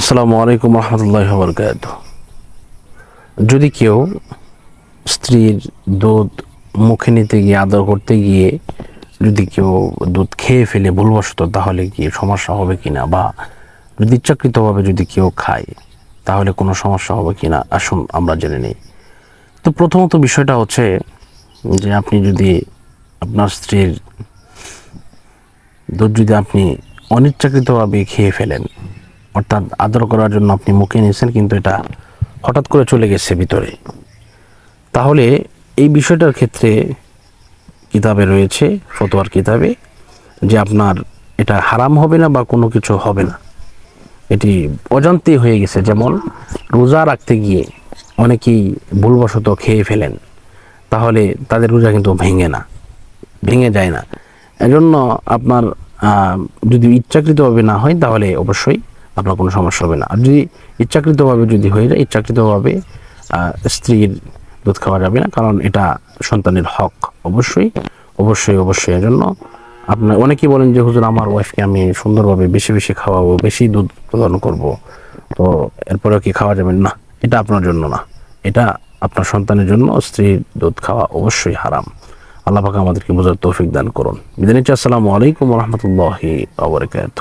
আসসালামু আলাইকুম রহমতুল্লাহ বরকাত যদি কেউ স্ত্রীর দুধ মুখে নিতে গিয়ে আদর করতে গিয়ে যদি কেউ দুধ খেয়ে ফেলে ভুলবশত, তাহলে কি সমস্যা হবে কি না বা যদি ইচ্ছাকৃতভাবে যদি কেউ খায়, তাহলে কোনো সমস্যা হবে কিনা? আসুন আমরা জেনে নিই। তো প্রথমত বিষয়টা হচ্ছে যে আপনি যদি আপনার স্ত্রীর দুধ যদি আপনি অনিচ্ছাকৃতভাবে খেয়ে ফেলেন অর্থাৎ আদর করার জন্য আপনি মুখে নিয়েছেন, কিন্তু এটা হঠাৎ করে চলে গেছে ভিতরে। তাহলে এই বিষয়টার ক্ষেত্রে কিতাবে রয়েছে, ফতোয়ার কিতাবে, যে আপনার এটা হারাম হবে না বা কোনো কিছু হবে না। এটি অজান্তেই হয়ে গেছে। যেমন রোজা রাখতে গিয়ে অনেকেই ভুলবশত খেয়ে ফেলেন, তাহলে তাদের রোজা কিন্তু ভেঙে না, ভেঙে যায় না। এজন্য আপনার যদি ইচ্ছাকৃতভাবে না হয়, তাহলে অবশ্যই আপনার কোনো সমস্যা হবে না। আর যদি ইচ্ছাকৃতভাবে যদি হয়ে যায়, ইচ্ছাকৃতভাবে স্ত্রীর দুধ খাওয়া যাবে না, কারণ এটা সন্তানের হক, অবশ্যই অবশ্যই অবশ্যই। এজন্য আপনার, অনেকেই বলেন যে, হুজুর, আমার ওয়াইফকে আমি সুন্দরভাবে বেশি বেশি খাওয়াবো, বেশি দুধ প্রদান করব। তো এরপরেও কি খাওয়া যাবে? না, এটা আপনার জন্য না। এটা আপনার সন্তানের জন্য স্ত্রীর দুধ খাওয়া অবশ্যই হারাম। আল্লাহ পাক আমাদেরকে বোঝার তৌফিক দান করুন। বিদায় নিচ্ছি। আসসালামু আলাইকুম রহমতুল্লাহি আবরকাত